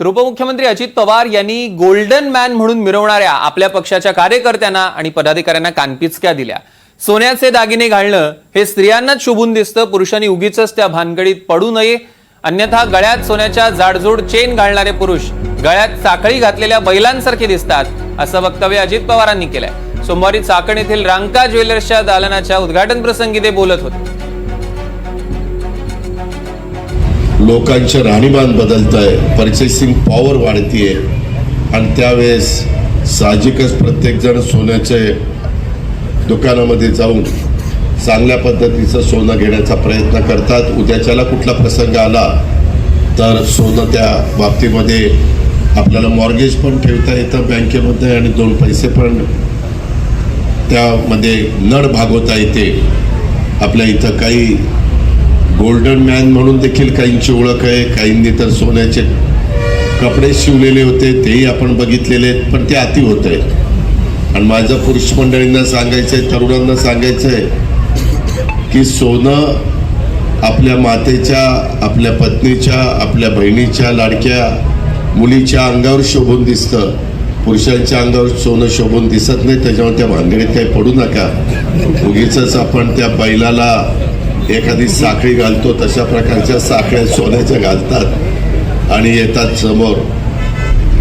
तर उपमुख्यमंत्री अजित पवार यांनी गोल्डन मॅन म्हणून मिरवणाऱ्या आपल्या पक्षाच्या कार्यकर्त्यांना आणि पदाधिकाऱ्यांना कानपिचक्या दिल्या. सोन्याचे दागिने घालणं हे स्त्रियांनाच शोभून दिसतं. पुरुषांनी उगीच त्या भानगडीत पडू नये. अन्यथा गळ्यात सोन्याच्या जाडजूड चेन घालणारे पुरुष गळ्यात साखळी घातलेल्या बैलांसारखे दिसतात असं वक्तव्य अजित पवारांनी केलंय. सोमवारी चाकण येथील रांका ज्वेलर्सच्या दालनाच्या उद्घाटन प्रसंगी ते बोलत होते. लोकांचे राहणीमान बदलत आहे पर्चेसिंग पॉवर वाढतीये. आणि त्यावेळेस साहजिकच प्रत्येकजण सोन्याचे दुकानामध्ये जाऊन चांगल्या पद्धतीचं सोनं घेण्याचा प्रयत्न करतात. उद्याच्याला कुठला प्रसंग आला तर सोनं त्या बाबतीमध्ये आपल्याला मॉर्गेज पण ठेवता येतं बँकेमध्ये आणि दोन पैसे पण त्यामध्ये नड भागवता येते. आपल्या इथं काही गोल्डन मॅन म्हणून देखील काहींची ओळख आहे. काहींनी तर सोन्याचे कपडे शिवलेले होते तेही आपण बघितलेले आहेत पण ते अति होत आहे आणि माझं पुरुष मंडळींना सांगायचं आहे तरुणांना सांगायचं आहे की सोनं आपल्या मातेच्या आपल्या पत्नीच्या आपल्या बहिणीच्या लाडक्या मुलीच्या अंगावर शोभून दिसतं. पुरुषांच्या अंगावर सोनं शोभून दिसत नाही त्याच्यामुळे त्या भानगडीत काही पडू नका. उगीच आपण त्या बैलाला एखादी साखळी घालतो तशा प्रकारच्या साखळ्या सोन्याच्या घालतात आणि येतात समोर.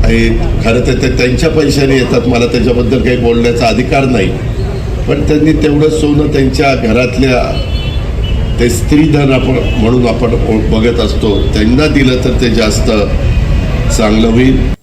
आणि खरं तर ते त्यांच्या पैशाने येतात मला त्याच्याबद्दल काही बोलण्याचा अधिकार नाही. पण त्यांनी तेवढं सोनं त्यांच्या घरातल्या ते स्त्रीधन आपण म्हणून आपण बघत असतो. त्यांना दिलं तर ते जास्त चांगलं होईल.